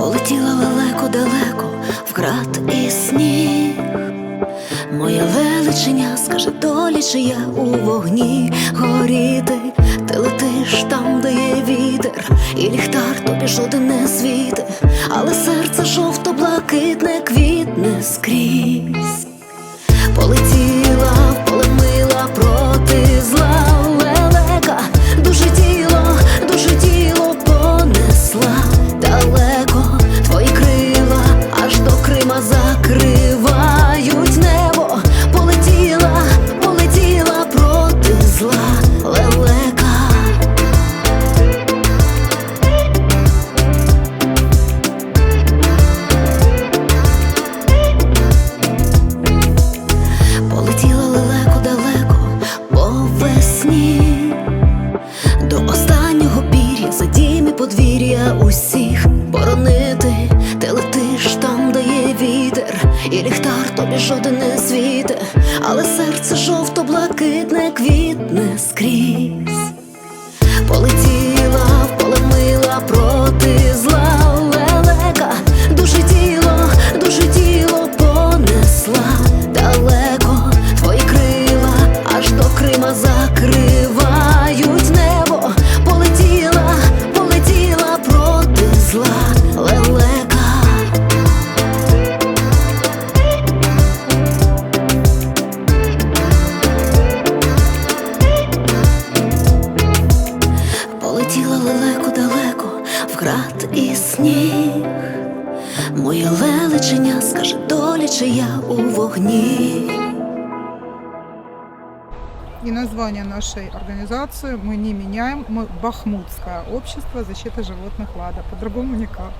Полетіла далеко-далеко в град і сніг, Моя величення скаже долі, чи я у вогні горіти, ти летиш там, де є вітер, і ліхтар тобі жоден не світи, але серце жовто-блакитне квітне скрізь. Полетіла усіх боронити Ти летиш там, де є вітер, і ліхтар тобі жоден не світе, але серце жовто-блакитне квітне скрізь. Полетіла в поле мила проти зла лелека, дуже тіло, дуже тіло понесла далеко. Полетіла лелеко далеко в град і сніг. Моє лелечення скаже долі, чи я у вогні. И название нашей организации мы не меняем. Мы Бахмутское общество защиты животных ЛАДа. По-другому никак.